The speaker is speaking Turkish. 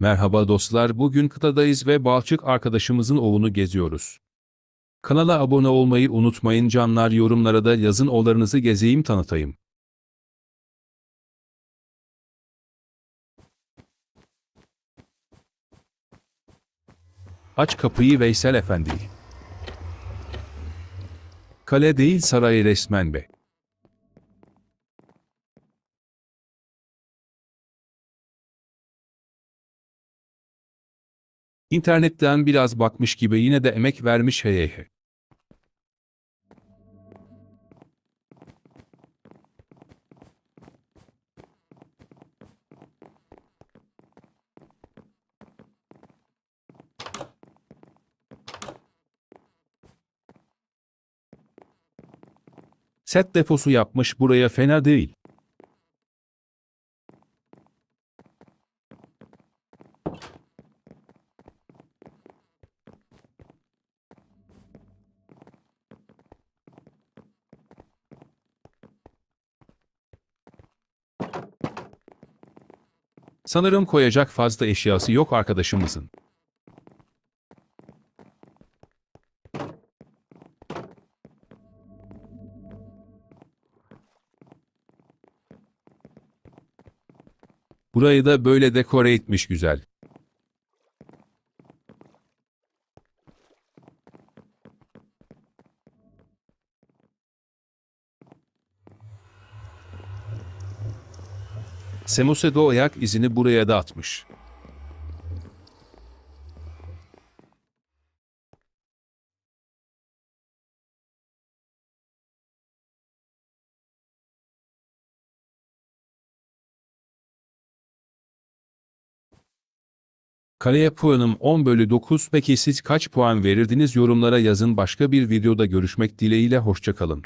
Merhaba dostlar, bugün kıtadayız ve Balçık arkadaşımızın ovunu geziyoruz. Kanala abone olmayı unutmayın canlar yorumlara da yazın olarınızı gezeyim tanıtayım. Aç kapıyı Veysel Efendi. Kale değil saray resmen be. İnternetten biraz bakmış gibi yine de emek vermiş hey hey. Set deposu yapmış buraya fena değil. Sanırım koyacak fazla eşyası yok arkadaşımızın. Burayı da böyle dekore etmiş güzel. Semosedo ayak izini buraya da atmış. Kaleye puanım 10 bölü 9 peki siz kaç puan verirdiniz yorumlara yazın başka bir videoda görüşmek dileğiyle hoşçakalın.